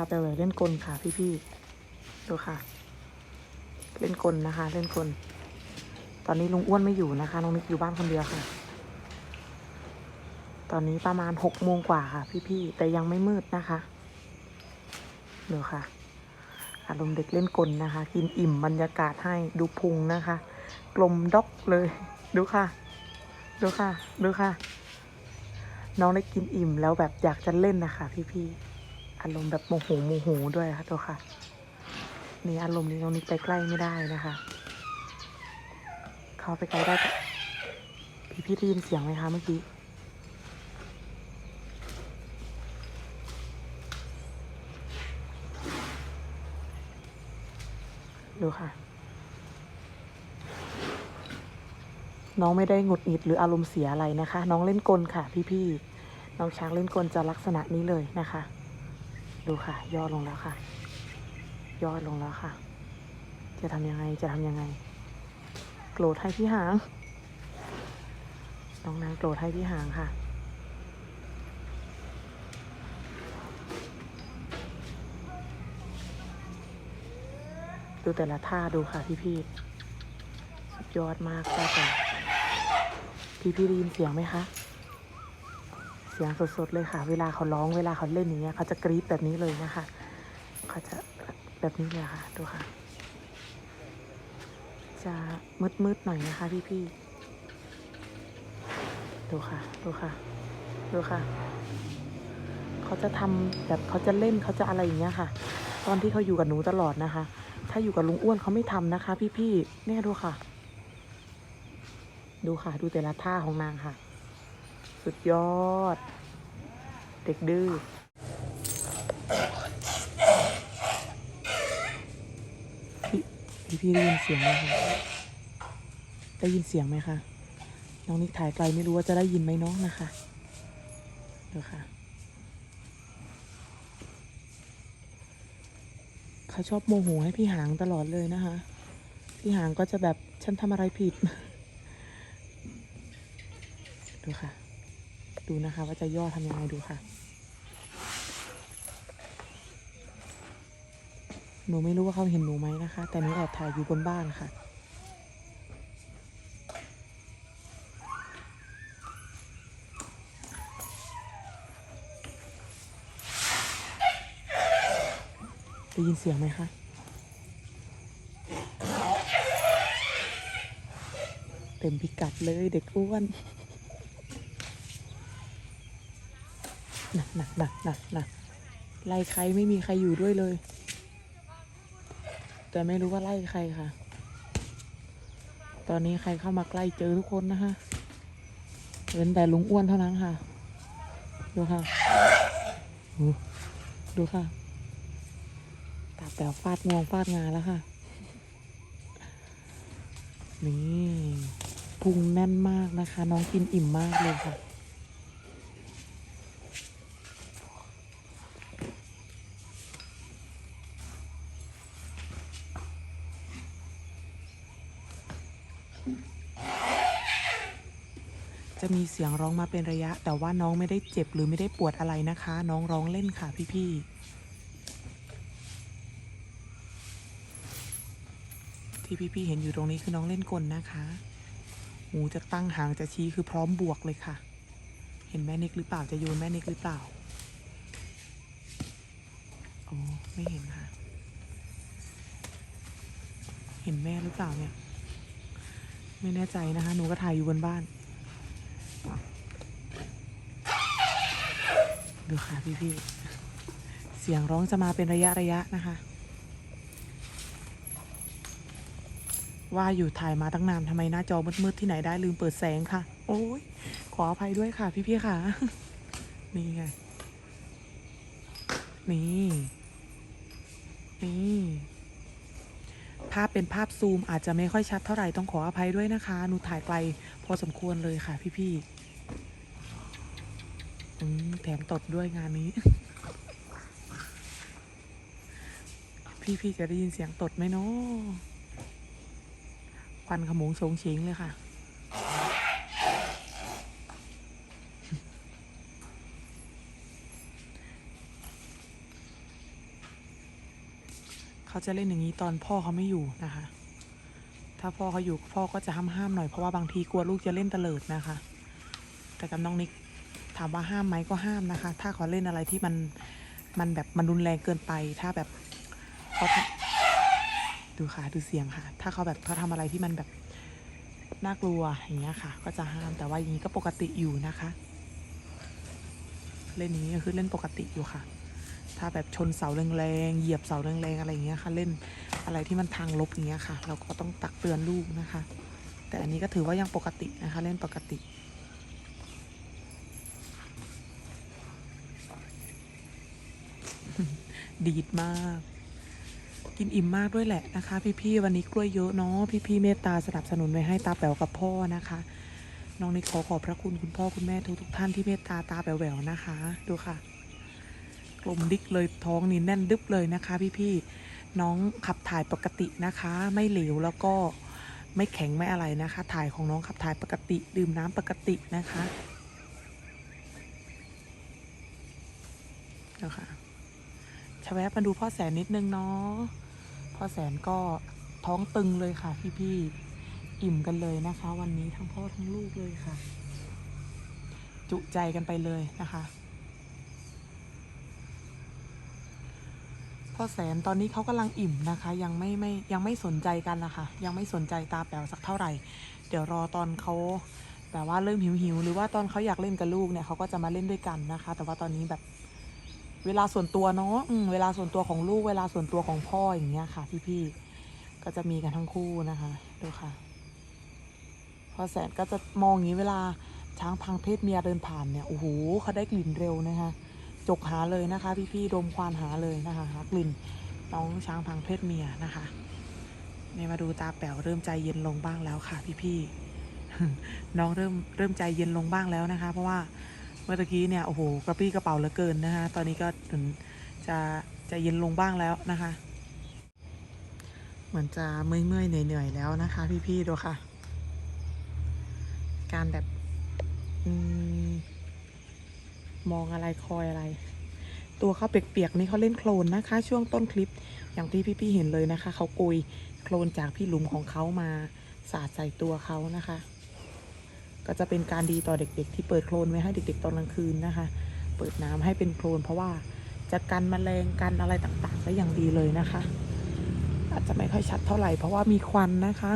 าไปเลยเล่นกลค่ะพี่ๆดูค่ะ เล่นกลนะคะ เล่นกล ตอนนี้ลุงอ้วนไม่อยู่นะคะ น้องนิกอยู่บ้านคนเดียวค่ะ ตอนนี้ประมาณหกโมงกว่าค่ะ พี่ๆแต่ยังไม่มืดนะคะดูค่ะ อารมณ์เด็กเล่นกลนะคะ กินอิ่มบรรยากาศให้ดูพุงนะคะ กลมด็อกเลย ดูค่ะ ดูค่ะ ดูค่ะ น้องได้กินอิ่มแล้วแบบอยากจะเล่นนะคะ พี่ๆ อารมณ์แบบโมโหโมโหด้วยค่ะตัวค่ะนี่อารมณ์นี้น้องนิกไปใกล้ไม่ได้นะคะ เขาไปใกล้ได้พี่พี่ได้ยินเสียงไหมคะเมื่อกี้ดูค่ะ น้องไม่ได้หงุดหงิดหรืออารมณ์เสียอะไรนะคะ น้องเล่นกลค่ะพี่ๆน้องช้างเล่นกลจะลักษณะนี้เลยนะคะ ดูค่ะ ย่อลงแล้วค่ะ ย่อลงแล้วค่ะ จะทำยังไงจะทำยังไง โกรธให้พี่หางน้องนางโกรธให้พี่หางค่ะดูแต่ละท่าดูค่ะพี่พี่สุดยอดมากค่ะพี่พี่ได้ยินเสียงไหมคะ สียงสดๆเลยค่ะ เวลาเขาร้องเวลาเขาเล่นอย่างเงี้ยเขาจะกรี๊ดแบบนี้เลยนะคะเขาจะแบบนี้เลยค่ะดูค่ะ จะมืดๆหน่อยนะคะพี่พี่ๆดูค่ะดูค่ะดูค่ะ เขาจะทำแบบเขาจะเล่นเขาจะอะไรอย่างเงี้ยค่ะ ตอนที่เขาอยู่กับหนูตลอดนะคะ ถ้าอยู่กับลุงอ้วนเขาไม่ทำนะคะ พี่ๆเนี่ยดูค่ะ ดูค่ะ ดูแต่ละท่าของนางค่ะ สุดยอด เด็กดื้อพี่พี่ได้ยินเสียงไหมคะได้ยินเสียงไหมคะ น้องนิกถ่ายไกลไม่รู้ว่าจะได้ยินไหมเน้องนะคะดูค่ะ เขาชอบโมโหให้พี่หางตลอดเลยนะคะ พี่หางก็จะแบบฉันทำอะไรผิด ดูค่ะ ดูนะคะ ว่าจะย่อทำยังไงดูค่ะ หนูไม่รู้ว่าเขาเห็นหนูไหมนะคะ แต่หนูแอบถ่ายอยู่บนบ้านค่ะได้ยินเสียงไหมคะเต็มพิกัดเลยเด็กอ้วน หนักหนักหนักหนักหนักไล่ใครไม่มีใครอยู่ด้วยเลย แต่ไม่รู้ว่าไล่ใครค่ะ ตอนนี้ใครเข้ามาใกล้เจอทุกคนนะคะเว้นแต่ลุงอ้วนเท่านั้นค่ะ ดูค่ะ ดูค่ะ ตาแป๋วฟาดงวงฟาดงาแล้วค่ะ นี่พุงแน่นมากนะคะ น้องกินอิ่มมากเลยค่ะ จะมีเสียงร้องมาเป็นระยะ แต่ว่าน้องไม่ได้เจ็บหรือไม่ได้ปวดอะไรนะคะ น้องร้องเล่นค่ะพี่ๆที่พี่ๆเห็นอยู่ตรงนี้คือน้องเล่นกลนะคะหูจะตั้งหางจะชี้คือพร้อมบวกเลยค่ะ เห็นแม่นิกหรือเปล่าจะโยนแม่นิกหรือเปล่าอ๋อไม่เห็นค่ะ เห็นแม่หรือเปล่าเนี่ย ไม่แน่ใจนะคะ หนูก็ถ่ายอยู่บนบ้าน ดูค่ะพี่ๆ เสียงร้องจะมาเป็นระยะระยะนะคะ ว่าอยู่ถ่ายมาตั้งนานทำไมหน้าจอมืดๆที่ไหนได้ลืมเปิดแสงค่ะ โอ้ยขออภัยด้วยค่ะ พี่ๆค่ะ นี่ไง นี่ นี่ภาพเป็นภาพซูมอาจจะไม่ค่อยชัดเท่าไหร่ต้องขออภัยด้วยนะคะ หนูถ่ายไกลพอสมควรเลยค่ะพี่ๆอืม แถมตดด้วยงานนี้ พี่ๆจะได้ยินเสียงตดไหมเนาะควันขมงโฉงเฉงเลยค่ะ เขาจะเล่นอย่างนี้ตอนพ่อเขาไม่อยู่นะคะ ถ้าพ่อเขาอยู่พ่อก็จะห้ามห้ามหน่อยเพราะว่าบางทีกลัวลูกจะเล่นเตลิดนะคะ แต่กับน้องนิก ถามว่าห้ามไหมก็ห้ามนะคะ ถ้าเขาเล่นอะไรที่มันมันแบบมันรุนแรงเกินไป ถ้าแบบเขาดูค่ะดูเสียงค่ะ ถ้าเขาแบบเขาทำอะไรที่มันแบบน่ากลัวอย่างเงี้ยค่ะ ก็จะห้ามแต่ว่าอย่างนี้ก็ปกติอยู่นะคะ เล่นอย่างนี้ก็คือเล่นปกติอยู่ค่ะ ถ้าแบบชนเสาแรงๆเหยียบเสาแรงๆอะไรอย่างเงี้ยค่ะ เล่นอะไรที่มันทางลบอย่างเงี้ยค่ะ เราก็ต้องตักเตือนลูกนะคะ แต่อันนี้ก็ถือว่ายังปกตินะคะ เล่นปกติ ดีดมาก กินอิ่มมากด้วยแหละนะคะ พี่ๆวันนี้กล้วยเยอะเนาะพี่ๆเมตตาสนับสนุนไว้ให้ตาแป๋วกับพ่อนะคะ น้องนิกขอขอบพระคุณคุณพ่อคุณแม่ทุกทุกๆท่านที่เมตตาตาแป๋วแหววนะคะ ดูค่ะกลมดิกเลยท้องนี่แน่นดึบเลยนะคะ พี่ๆน้องขับถ่ายปกตินะคะ ไม่เหลวแล้วก็ไม่แข็งไม่อะไรนะคะ ถ่ายของน้องขับถ่ายปกติ ดื่มน้ำปกตินะคะเดี๋ยวค่ะ ชแวะมาดูพ่อแสนนิดนึงเนาะพ่อแสนก็ท้องตึงเลยค่ะ พี่ๆอิ่มกันเลยนะคะ วันนี้ทั้งพ่อทั้งลูกเลยค่ะ จุใจกันไปเลยนะคะพ่อแสนตอนนี้เขากำลังอิ่มนะคะ ยังไม่ไม่ยังไม่สนใจกันนะคะ ยังไม่สนใจตาแป๋วสักเท่าไหร่ เดี๋ยวรอตอนเขาแบบว่าเริ่มหิวหิวหรือว่าตอนเขาอยากเล่นกับลูกเนี่ยเขาก็จะมาเล่นด้วยกันนะคะ แต่ว่าตอนนี้แบบ เวลาส่วนตัวเนาะเวลาส่วนตัวของลูก เวลาส่วนตัวของพ่ออย่างเงี้ยค่ะ พี่ๆ ก็จะมีกันทั้งคู่นะคะดูค่ะ พอแสนก็จะมองอย่างนี้เวลาช้างพังเพศเมียเดินผ่านเนี่ยโอ้โหเขาได้กลิ่นเร็วนะคะจกหาเลยนะคะ พี่ๆดมควานหาเลยนะคะหากลิ่นน้องช้างพังเพศเมียนะคะเนี่ยมาดูตาแป๋วเริ่มใจเย็นลงบ้างแล้วค่ะ พี่ๆน้องเริ่มเริ่มใจเย็นลงบ้างแล้วนะคะ เพราะว่า มื่อตะกี้เนี่ยโอ้โหกระปี้กระเป๋าเหลือเกินนะคะตอนนี้ก็ถึงจะใจเย็นลงบ้างแล้วนะคะ เหมือนจะเมื่อยๆเหนื่อยๆแล้วนะคะ พี่ๆดูค่ะ การแบบอมมองอะไรคอยอะไร ตัวเขาเปียกๆนี่เขาเล่นโคลนนะคะ ช่วงต้นคลิปอย่างที่พี่ๆเห็นเลยนะคะเขากุยโคลนจากพี่หลุมของเขามาสาดใส่ตัวเขานะคะ ก็จะเป็นการดีต่อเด็ก ๆ ที่เปิดโคลนไว้ให้เด็ก ๆ ตอนกลางคืนนะคะ เปิดน้ำให้เป็นโคลน เพราะว่าจะกันแมลงกันอะไรต่างๆได้อย่างดีเลยนะคะ อาจจะไม่ค่อยชัดเท่าไหร่เพราะว่ามีควันนะคะ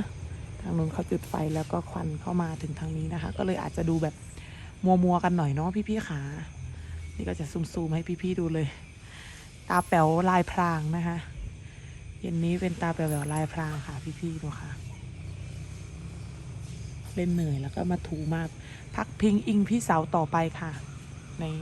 ทางนู้นเขาจุดไฟแล้วก็ควันเข้ามาถึงทางนี้นะคะ ก็เลยอาจจะดูแบบมัวๆกันหน่อยเนาะพี่ๆขานี่ก็จะซูมๆให้พี่ๆดูเลย ตาแป๋วลายพรางนะคะเย็นนี้เป็นตาแป๋วลายพรางค่ะพี่ๆดูค่ะ เล่นเหนื่อยแล้วก็มาถูมาพักพิงอิงพี่สาวต่อไปค่ะนี่